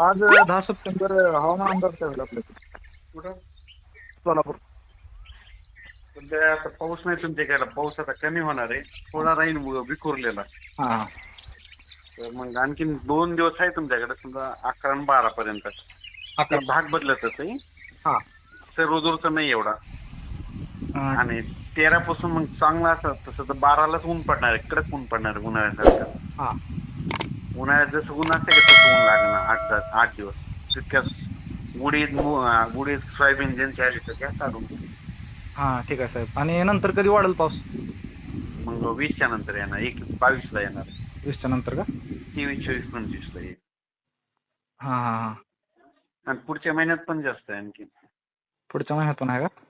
आज दहा सप्टेंबर हवामान अंदाज काय होईल आपल्याकडे? कुठं? सोलापूर. सध्या आता पाऊस नाही तुमच्याकडे पाऊस आता कमी होणार आहे. थोडा राहील व- विखुरलेला. हां. तर मग आणखीन दोन दिवस आहे तुमच्याकडे. समजा अकरा आणि बारा पर्यंत. अकरा. भाग बदलतच आहे. हां. रोजचा नाही एवढा. अं, आणि तेरा पासून मग चांगला असं तसं तर बारालाच ऊन पडणार आहे. कडक ऊन पडणार आहे उन्हाळ्यासारखं. हां. उन्हाळ्यात जसं ऊन असते का तसं ऊन लागणार आठ तास आठ दिवस. तितक्यात गुडीत मु- गुडीत सोयाबीन ज्यांची आली तर त्या काढून हां ठीक आहे साहेब. आणि नंतर कधी वाढेल पाऊस? मग वीसच्या नंतर येणार. एक बावीसला येणार. वीसच्या नंतर का? तेवीस चोवीस पंचवीसला येईल. हां हां हां. आणि पुढच्या महिन्यात पण जास्त आहे आणखी. पुढच्या महिन्यात पण आहे का?